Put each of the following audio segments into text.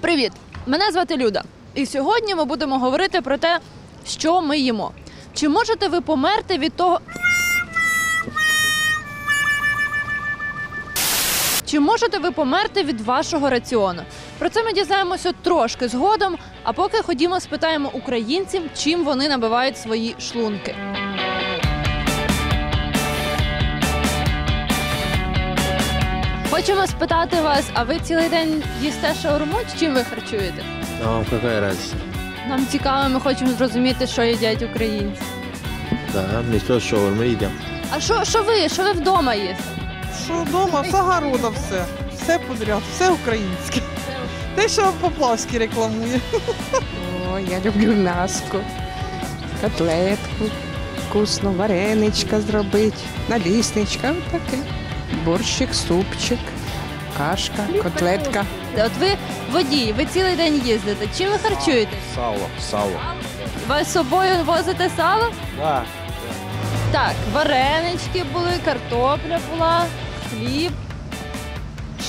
Привіт! Мене звати Люда. І сьогодні ми будемо говорити про те, що ми їмо. Чи можете ви померти від того. Чи можете ви померти від вашого раціону? Про це ми дізнаємося трошки згодом. А поки ходімо, спитаємо українців, чим вони набивають свої шлунки. Хочемо спитати вас, а ви цілий день їсте шаурму? чи Чим ви харчуєте? А вам какая разница? Нам цікаво, ми хочемо зрозуміти, що їдять українці. Да, мы шаурмы едим. А що, що ви? Що ви вдома їсте? Що вдома, з огорода все. Все подряд, все українське. Те, що Поплавський рекламує. О, я люблю м'яско, котлетку, вкусно, вареничка зробити, налісничка, таке. Борщик, супчик, кашка, котлетка. От ви водій, ви цілий день їздите. Чим ви харчуєтесь? Сало, сало. Ви з собою возите сало? Да. Так, варенички були, картопля була, хліб,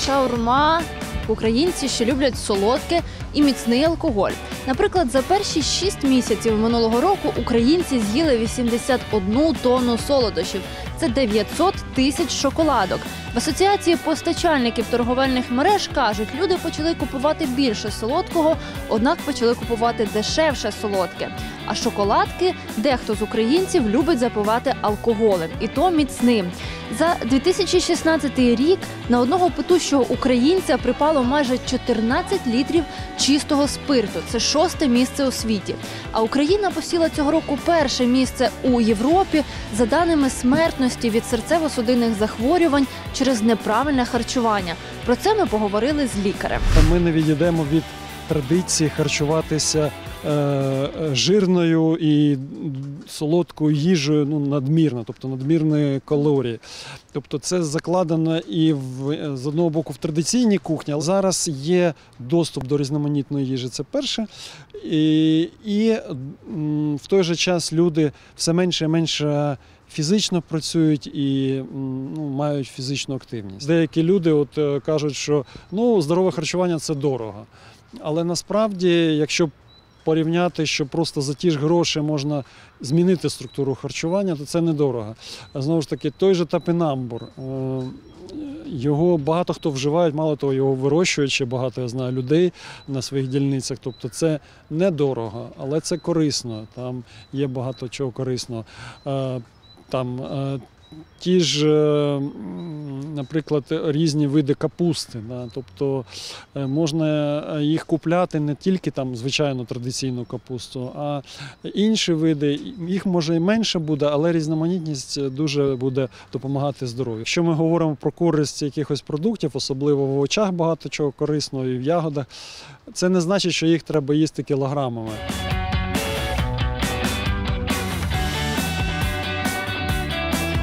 шаурма. Українці ще люблять солодке і міцний алкоголь. Наприклад, за перші 6 місяців минулого року українці з'їли 81 тонну солодощів. Це 900 тисяч шоколадок. В асоціації постачальників торговельних мереж кажуть, люди почали купувати більше солодкого, однак почали купувати дешевше солодке. А шоколадки дехто з українців любить запивати алкоголем, і то міцним. За 2016 рік на одного питущого українця припало майже 14 літрів чистого спирту. Це шосте місце у світі. А Україна посіла цього року перше місце у Європі за даними смертності від серцево-судинних захворювань через неправильне харчування. Про це ми поговорили з лікарем. Ми не відійдемо від традиції харчуватися е, е, жирною і солодкою їжею ну, надмірно, тобто надмірної калорії. Тобто це закладено і в, з одного боку в традиційній кухні, але зараз є доступ до різноманітної їжі. Це перше. І, і в той же час люди все менше і менше фізично працюють і ну, мають фізичну активність. Деякі люди от, е, кажуть, що ну, здорове харчування це дорого. Але насправді, якщо порівняти, що просто за ті ж гроші можна змінити структуру харчування, то це недорого. Знову ж таки, той же тапінамбур. е, Його багато хто вживає, мало того, його вирощують ще багато, я знаю, людей на своїх дільницях. Тобто це недорого, але це корисно. Там є багато чого корисного. Е, Там е, ті ж, наприклад, різні види капусти. Да? Тобто е, можна е, їх купляти не тільки там звичайну традиційну капусту, а інші види. Їх може і менше буде, але різноманітність дуже буде допомагати здоров'ю. Якщо ми говоримо про користь якихось продуктів, особливо в овочах багато чого корисного і в ягодах, це не значить, що їх треба їсти кілограмами.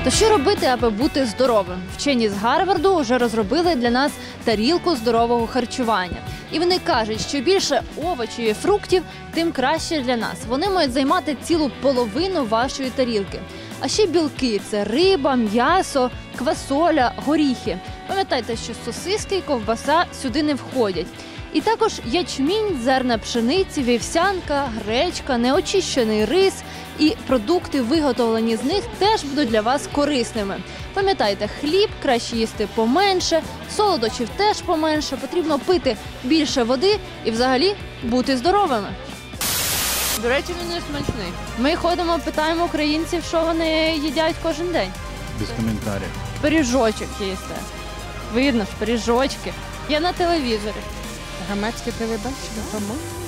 То що робити, аби бути здоровим? Вчені з Гарварду вже розробили для нас тарілку здорового харчування. І вони кажуть, що більше овочів і фруктів, тим краще для нас. Вони мають займати цілу половину вашої тарілки. А ще білки це риба, м'ясо, квасоля, горіхи. Пам'ятайте, що сосиски і ковбаса сюди не входять. І також ячмінь, зерна пшениці, вівсянка, гречка, неочищений рис і продукти, виготовлені з них, теж будуть для вас корисними. Пам'ятайте, хліб краще їсти поменше, солодощів теж поменше, потрібно пити більше води і взагалі бути здоровими. До речі, він не смачний. Ми ходимо, питаємо українців, що вони їдять кожен день. Без коментарів. Пиріжочок їсти. Видно ж, пиріжочки. Я на телевізорі. Громадське телебачення, по-моєму.